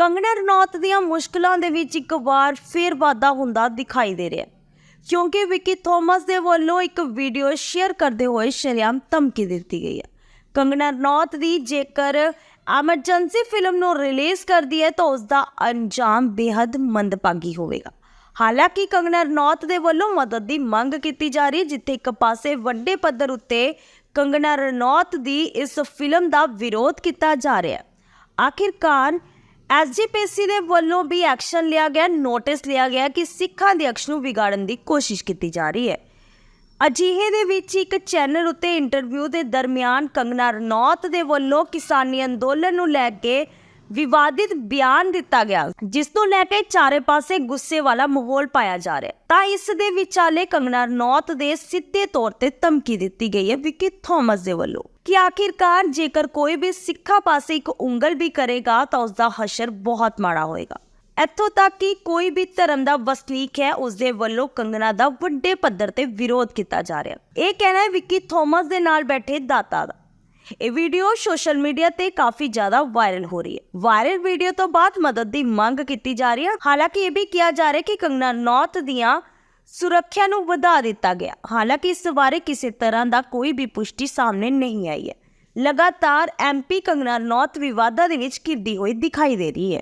ਕੰਗਣਾ ਰਣੌਤ ਦੀਆਂ ਮੁਸ਼ਕਲਾਂ ਦੇ ਵਿੱਚ ਇੱਕ ਵਾਰ ਫੇਰ ਵਾਧਾ ਹੁੰਦਾ ਦਿਖਾਈ ਦੇ ਰਿਹਾ ਕਿਉਂਕਿ ਵਿਕੀ ਥੋਮਸ ਦੇ ਵੱਲੋਂ ਇੱਕ ਵੀਡੀਓ ਸ਼ੇਅਰ ਕਰਦੇ ਹੋਏ ਸ਼ਰੇਆਮ ਧਮਕੀ ਦਿੱਤੀ ਗਈ ਹੈ। ਕੰਗਨਾ ਰਣੌਤ ਦੀ ਜੇਕਰ ਐਮਰਜੈਂਸੀ ਫਿਲਮ ਨੂੰ ਰਿਲੀਜ਼ ਕਰਦੀ ਹੈ ਤਾਂ ਉਸ ਦਾ ਅੰਜਾਮ ਬੇहद ਮੰਦਭਾਗੀ ਹੋਵੇਗਾ। ਹਾਲਾਂਕਿ ਕੰਗਣਾ ਰਣੌਤ ਦੇ ਵੱਲੋਂ ਮਦਦ ਦੀ ਮੰਗ ਕੀਤੀ ਜਾ ਰਹੀ ਜਿੱਥੇ ਇੱਕ ਪਾਸੇ ਵੱਡੇ ਪੱਧਰ ਉੱਤੇ ਕੰਗਣਾ ਰਣੌਤ ਦੀ ਇਸ ਫਿਲਮ ਦਾ ਵਿਰੋਧ ਕੀਤਾ ਜਾ ਰਿਹਾ ਆਖਿਰਕਾਰ ਐਸਜੀਪੀਸੀ ਦੇ ਵੱਲੋਂ ਵੀ ਐਕਸ਼ਨ ਲਿਆ ਗਿਆ, ਨੋਟਿਸ ਲਿਆ ਗਿਆ ਕਿ ਸਿੱਖਾਂ ਦੇ ਅਕਸ਼ ਨੂੰ ਵਿਗਾੜਨ ਦੀ ਕੋਸ਼ਿਸ਼ ਕੀਤੀ ਜਾ ਰਹੀ ਹੈ। ਅਜਿਹੇ ਦੇ ਵਿੱਚ ਇੱਕ ਚੈਨਲ ਉੱਤੇ ਇੰਟਰਵਿਊ ਦੇ ਦਰਮਿਆਨ ਕੰਗਨਾ ਰਣੌਤ ਦੇ ਵੱਲੋਂ ਕਿਸਾਨੀ ਅੰਦੋਲਨ ਨੂੰ ਲੈ ਕੇ ਵਿਵਾਦਿਤ ਬਿਆਨ ਦਿੱਤਾ ਗਿਆ, ਜਿਸ ਨੂੰ ਲੈ ਕੇ ਚਾਰੇ ਪਾਸੇ ਗੁੱਸੇ ਵਾਲਾ ਮਾਹੌਲ ਪਾਇਆ ਜਾ ਰਿਹਾ। ਤਾਂ ਇਸ ਦੇ ਵਿਚਾਲੇ ਕੰਗਨਾ ਰਣੌਤ ਦੇ ਸਿੱਧੇ ਤੌਰ ਤੇ ਧਮਕੀ ਦਿੱਤੀ ਗਈ ਹੈ ਵਿਕੀ ਥੋਮਸ ਦੇ ਵੱਲੋਂ। ਕਿ ਆਖਿਰਕਾਰ ਜੇਕਰ ਕੋਈ ਵੀ ਸਿੱਖਾਂ ਪਾਸੇ ਇੱਕ ਉਂਗਲ ਵੀ ਕਰੇਗਾ, ਤਾਂ ਉਸ ਦਾ ਹਸ਼ਰ ਬਹੁਤ ਮਾੜਾ ਹੋਏਗਾ। ਇੱਥੋਂ ਤੱਕ ਕਿ ਕੋਈ ਵੀ ਧਰਮ ਦਾ ਵਸਨੀਕ ਹੈ ਉਸ ਦੇ ਵੱਲੋਂ ਕੰਗਨਾ ਦਾ ਵੱਡੇ ਪੱਧਰ ਤੇ ਵਿਰੋਧ ਕੀਤਾ ਜਾ ਰਿਹਾ। ਇਹ ਕਹਿਣਾ ਹੈ ਵਿੱਕੀ ਥੋਮਸ ਦੇ ਨਾਲ ਬੈਠੇ ਦਾਤਾ ਦਾ। ਇਹ ਵੀਡੀਓ ਸੋਸ਼ਲ ਮੀਡੀਆ ਤੇ ਕਾਫੀ ਜ਼ਿਆਦਾ ਵਾਇਰਲ ਹੋ ਰਹੀ ਹੈ। ਵਾਇਰਲ ਵੀਡੀਓ ਤੋਂ ਬਾਅਦ ਮਦਦ ਦੀ ਮੰਗ ਕੀਤੀ ਜਾ ਰਹੀ ਹੈ। ਹਾਲਾਂਕਿ ਇਹ ਵੀ ਕਿਹਾ ਜਾ ਰਿਹਾ ਕਿ ਕੰਗਨਾ ਨੌਤ ਦੀਆਂ ਸੁਰੱਖਿਆ ਨੂੰ ਵਧਾ ਦਿੱਤਾ ਗਿਆ। ਹਾਲਾਂਕਿ ਇਸ ਬਾਰੇ ਕਿਸੇ ਤਰ੍ਹਾਂ ਦਾ ਕੋਈ ਵੀ ਪੁਸ਼ਟੀ ਸਾਹਮਣੇ ਨਹੀਂ ਆਈ ਹੈ। ਲਗਾਤਾਰ ਐਮਪੀ ਕੰਗਨਾ ਨੌਤ ਵਿਵਾਦਾਂ ਦੇ ਵਿੱਚ ਘਿਰਦੀ ਹੋਈ ਦਿਖਾਈ ਦੇ ਰਹੀ ਹੈ।